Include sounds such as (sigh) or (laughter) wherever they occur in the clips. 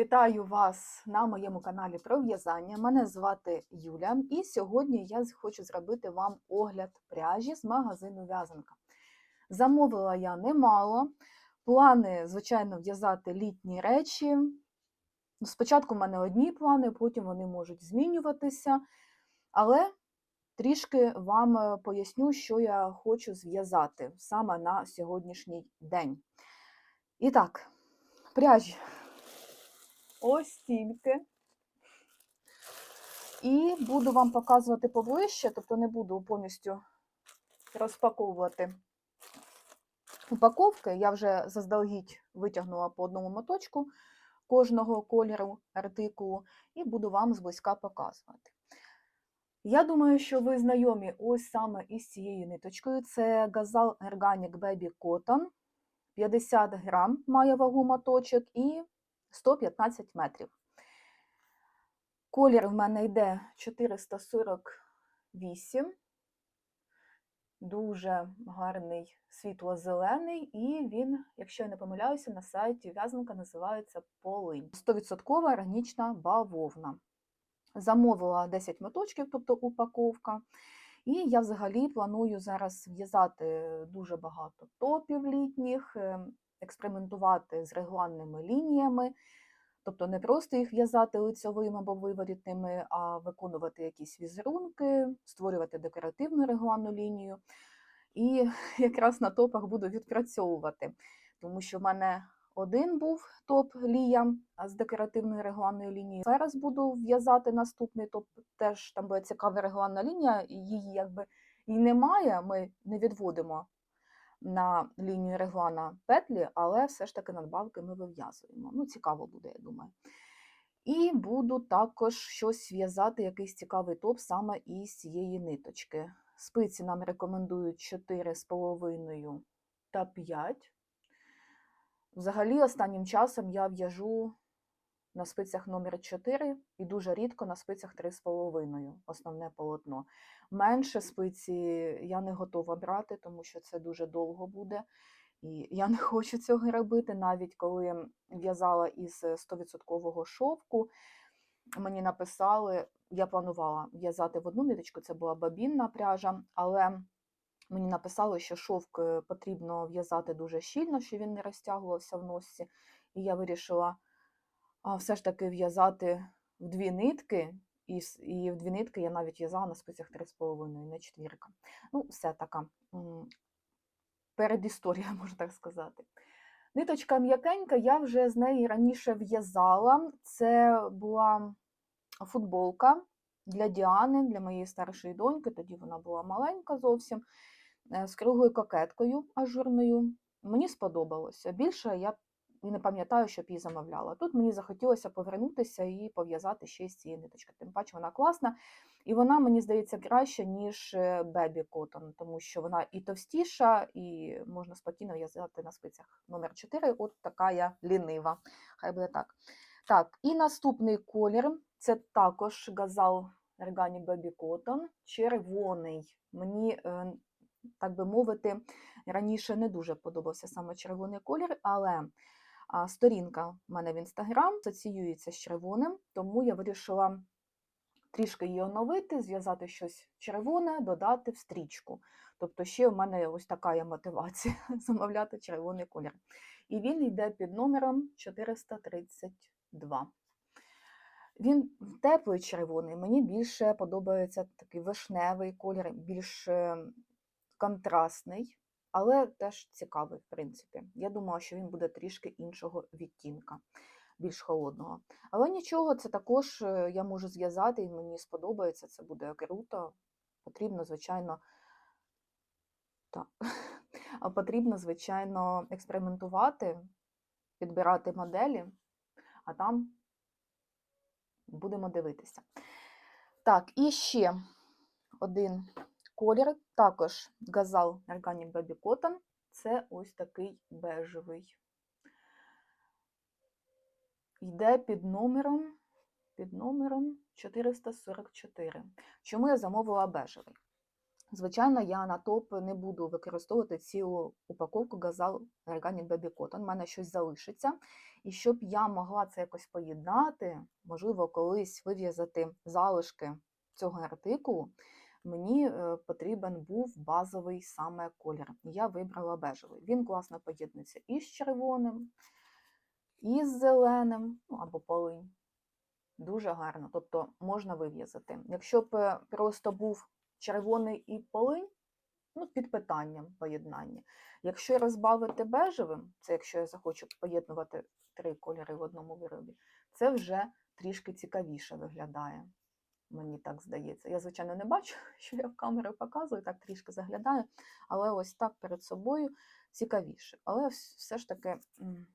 Вітаю вас на моєму каналі про в'язання. Мене звати Юля, і сьогодні я хочу зробити вам огляд пряжі з магазину В'язанка. Замовила я немало. Плани, звичайно, в'язати літні речі. Спочатку в мене одні плани, потім вони можуть змінюватися. Але трішки вам е, поясню, що я хочу зв'язати саме на сьогоднішній день. І так, пряжі ось стільки. І буду вам показувати поближче, тобто не буду повністю розпаковувати упаковки. Я вже заздалегідь витягнула по одному моточку кожного кольору артикулу і буду вам зблизька показувати. Я думаю, що ви знайомі ось саме із цією ниточкою. Це Gazal Organic Baby Cotton. 50 грам має вагу моточок і 115 метрів. Колір в мене йде 448, дуже гарний світло-зелений, і він, якщо я не помиляюся, на сайті в'язанка називається Полинь. 100% органічна бавовна. Замовила 10 моточків, тобто упаковка. І я взагалі планую зараз в'язати дуже багато топів літніх, експериментувати з регланними лініями, тобто не просто їх в'язати лицьовими або виворітними, а виконувати якісь візерунки, створювати декоративну регланну лінію. І (laughs) якраз на топах буду відпрацьовувати, тому що в мене один був топ Лія з декоративною регланною лінією. Зараз буду в'язати наступний топ, теж там буде цікава регланна лінія, її якби і немає, ми не відводимо на лінію реглана петлі, але все ж таки надбавки ми вив'язуємо. Ну, цікаво буде, я думаю. І буду також щось в'язати, якийсь цікавий топ саме із цієї ниточки. Спиці нам рекомендують 4,5 та 5. Взагалі, останнім часом я в'яжу на спицях номер 4 і дуже рідко на спицях 3,5 основне полотно. Менше спиці я не готова брати, тому що це дуже довго буде. І я не хочу цього робити, навіть коли в'язала із 100% шовку. Мені написали, я планувала в'язати в одну ниточку, це була бабінна пряжа, але мені написали, що шовк е, потрібно в'язати дуже щільно, щоб він не розтягувався в носі. І я вирішила все ж таки в'язати в дві нитки, і, і в дві нитки я навіть в'язала на спицях 3,5, не четвірка. Ну, все така передісторія, (laughs) можна так сказати. Ниточка м'якенька, я вже з неї раніше в'язала. Це була футболка для Діани, для моєї старшої доньки, тоді вона була маленька зовсім, е, з круглою кокеткою ажурною. Мені сподобалося. Більше я і не пам'ятаю, щоб її замовляла. Тут мені захотілося повернутися і пов'язати ще з цієї ниточки. Тим паче вона класна, і вона, мені здається, краще, ніж Baby Cotton, тому що вона і товстіша, і можна спокійно в'язати на спицях номер 4 От така я лінива. Хай буде так. Так, і наступний колір це також Gazal Organic Baby Cotton, червоний. Мені, е, так би мовити, раніше не дуже подобався саме червоний колір, але сторінка в мене в інстаграм асоціюється з червоним, тому я вирішила трішки її оновити, зв'язати щось червоне, додати в стрічку. Тобто, ще в мене ось така є мотивація (laughs) замовляти червоний колір. І він йде під номером 432. Він теплий червоний, мені більше подобається такий вишневий колір, більш контрастний, але теж цікавий, в принципі. Я думала, що він буде трішки іншого відтінка, більш холодного. Але нічого, це також е, я можу зв'язати, і мені сподобається, це буде круто. Потрібно, звичайно, так. (laughs) потрібно, звичайно, експериментувати, підбирати моделі, а там будемо дивитися. Так, і ще один колір, також Gazal Organic Baby Cotton, це ось такий бежевий. Йде під номером, під номером 444. Чому я замовила бежевий? Звичайно, я на топ не буду використовувати цілу упаковку Gazal Organic Baby Cotton. У мене щось залишиться. І щоб я могла це якось поєднати, можливо, колись вив'язати залишки цього артикулу, мені е, потрібен був базовий саме колір. Я вибрала бежевий. Він класно поєднується і з червоним, і з зеленим, ну або полинь. Дуже гарно, тобто можна вив'язати. Якщо б е, просто був червоний і полинь, ну, під питанням поєднання. Якщо розбавити бежевим, це якщо я захочу поєднувати три кольори в одному виробі, це вже трішки цікавіше виглядає. Мені так здається. Я, звичайно, не бачу, (laughs) що я в камеру показую, так трішки заглядаю, але ось так перед собою цікавіше. Але все ж таки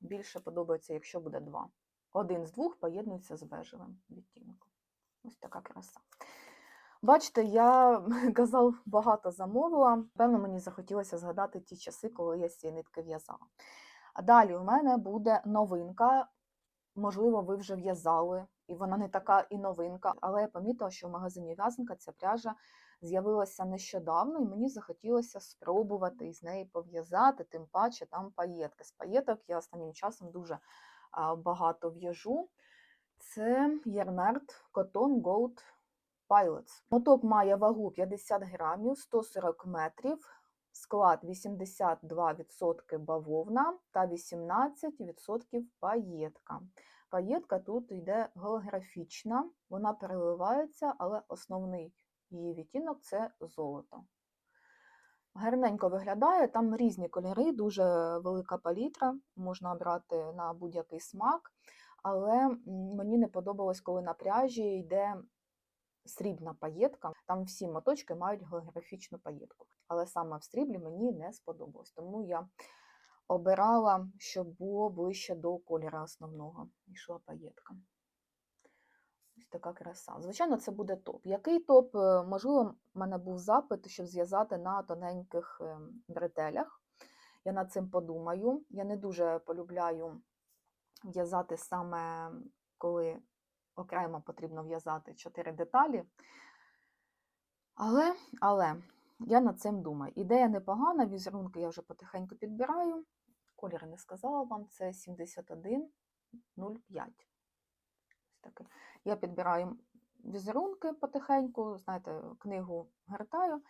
більше подобається, якщо буде два. Один з двох поєднується з бежевим відтінком. Ось така краса. Бачите, я (laughs) казав, багато замовила. Певно, мені захотілося згадати ті часи, коли я з цієї нитки в'язала. А далі у мене буде новинка. Можливо, ви вже в'язали, і вона не така і новинка, але я помітила, що в магазині в'язанка ця пряжа з'явилася нещодавно, і мені захотілося спробувати із неї пов'язати, тим паче там паєтки. З паєток я останнім часом дуже багато в'яжу. Це Ярнард Cotton Gold Pilots. Моток має вагу 50 грамів, 140 метрів, склад 82% бавовна та 18% паєтка. Паєтка тут йде голографічна, вона переливається, але основний її відтінок це золото. Гарненько виглядає, там різні кольори, дуже велика палітра, можна обрати на будь-який смак. Але мені не подобалось, коли на пряжі йде срібна паєтка. Там всі моточки мають голографічну паєтку. Але саме в сріблі мені не сподобалось. Тому я обирала, щоб було ближче до кольору основного. Йшла паєтка. Ось така краса. Звичайно, це буде топ. Який топ? Е, Можливо, в мене був запит, щоб зв'язати на тоненьких ем, бретелях. Я над цим подумаю. Я не дуже полюбляю в'язати саме, коли окремо потрібно в'язати чотири деталі. Але, але я над цим думаю. Ідея непогана, візерунки я вже потихеньку підбираю. Колір не сказала вам, це 71,05. Я підбираю візерунки потихеньку, знаєте, книгу гортаю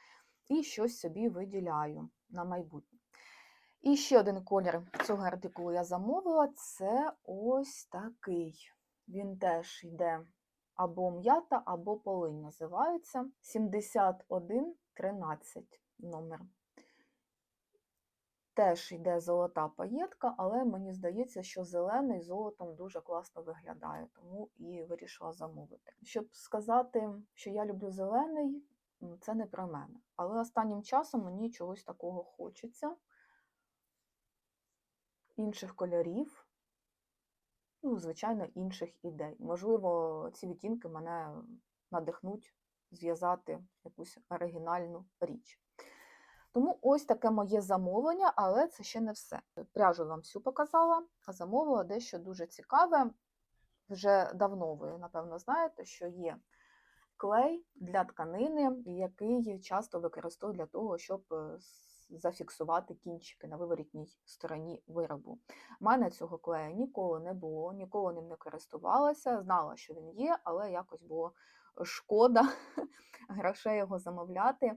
і щось собі виділяю на майбутнє. І ще один колір цього артикулу я замовила це ось такий. Він теж йде або м'ята, або полинь називається. 7113 номер. Теж йде золота паєтка, але мені здається, що зелений золотом дуже класно виглядає, тому і вирішила замовити. Щоб сказати, що я люблю зелений, це не про мене. Але останнім часом мені чогось такого хочеться. Інших кольорів, ну, звичайно, інших ідей. Можливо, ці відтінки мене надихнуть зв'язати якусь оригінальну річ. Тому ось таке моє замовлення, але це ще не все. Пряжу вам всю показала, а замовила дещо дуже цікаве. Вже давно ви, напевно, знаєте, що є клей для тканини, який часто використовують для того, щоб е, зафіксувати кінчики на виворітній стороні виробу. У мене цього клею ніколи не було, ніколи ним не користувалася, знала, що він є, але якось було шкода (laughs) грошей його замовляти.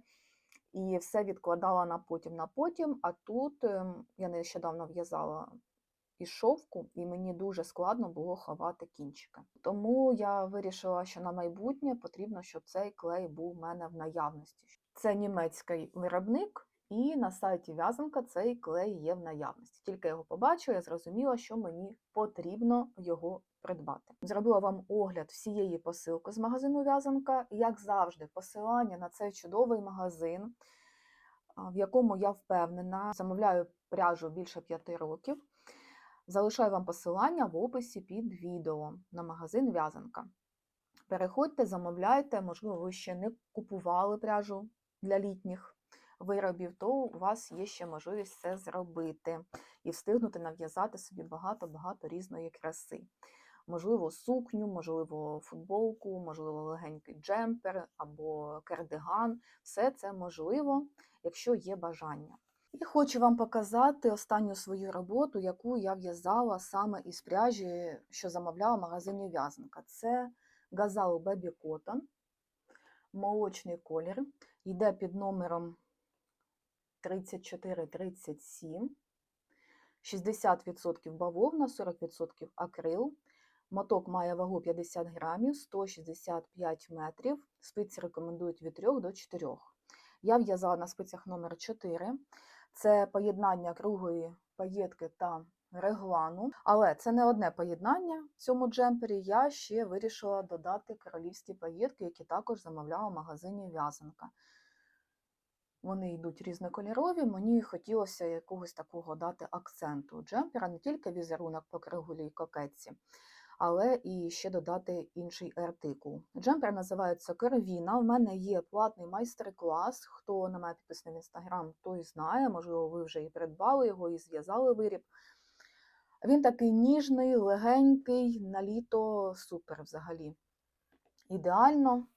І все відкладала на потім на потім. А тут ем, я нещодавно в'язала із шовку, і мені дуже складно було ховати кінчики. Тому я вирішила, що на майбутнє потрібно, щоб цей клей був в мене в наявності. Це німецький виробник, і на сайті в'язанка цей клей є в наявності. Тільки я його побачила, я зрозуміла, що мені потрібно його придбати. Зробила вам огляд всієї посилки з магазину в'язанка. Як завжди, посилання на цей чудовий магазин, в якому я впевнена, замовляю пряжу більше п'яти років. Залишаю вам посилання в описі під відео на магазин в'язанка. Переходьте, замовляйте, можливо, ви ще не купували пряжу для літніх виробів, то у вас є ще можливість це зробити і встигнути нав'язати собі багато-багато різної краси. Можливо, сукню, можливо, футболку, можливо, легенький джемпер або кардиган. Все це можливо, якщо є бажання. І хочу вам показати останню свою роботу, яку я в'язала саме із пряжі, що замовляла в магазині в'язанка. Це газал Baby Cotton, молочний колір, йде під номером 3437, 60% бавовна, 40% акрил. Моток має вагу 50 грамів, 165 метрів. Спиці рекомендують від 3 до 4. Я в'язала на спицях номер 4. Це поєднання круглої паєтки та реглану. Але це не одне поєднання в цьому джемпері. Я ще вирішила додати королівські паєтки, які також замовляла в магазині в'язанка. Вони йдуть різнокольорові, мені хотілося якогось такого дати акценту джемпера, не тільки візерунок по круглій і кокетці, але і ще додати інший артикул. Джемпер називається Кервіна. У мене є платний майстер-клас. Хто на мене підписаний в інстаграм, той знає, можливо, ви вже і придбали його, і зв'язали виріб. Він такий ніжний, легенький, на літо супер взагалі. Ідеально,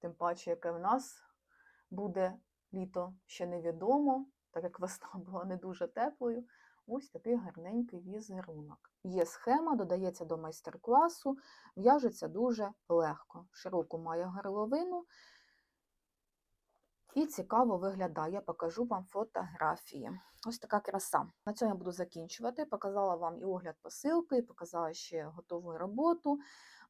тим паче, яке в нас буде літо ще невідомо, так як весна (laughs) була не дуже теплою. Ось такий гарненький візерунок. Є схема, додається до майстер-класу, в'яжеться дуже легко. Широку має горловину і цікаво виглядає. Покажу вам фотографії. Ось така краса. На цьому я буду закінчувати. Показала вам і огляд посилки, і показала ще готову роботу,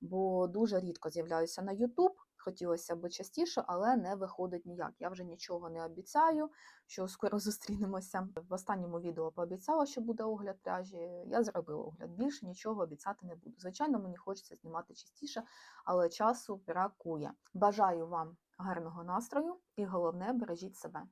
бо дуже рідко з'являюся на YouTube. Хотілося б частіше, але не виходить ніяк. Я вже нічого не обіцяю, що скоро (laughs) зустрінемося. В останньому відео пообіцяла, що буде огляд пряжі. Я зробила огляд. Більше нічого обіцяти не буду. Звичайно, мені хочеться знімати частіше, але часу бракує. Бажаю вам гарного настрою і головне бережіть себе.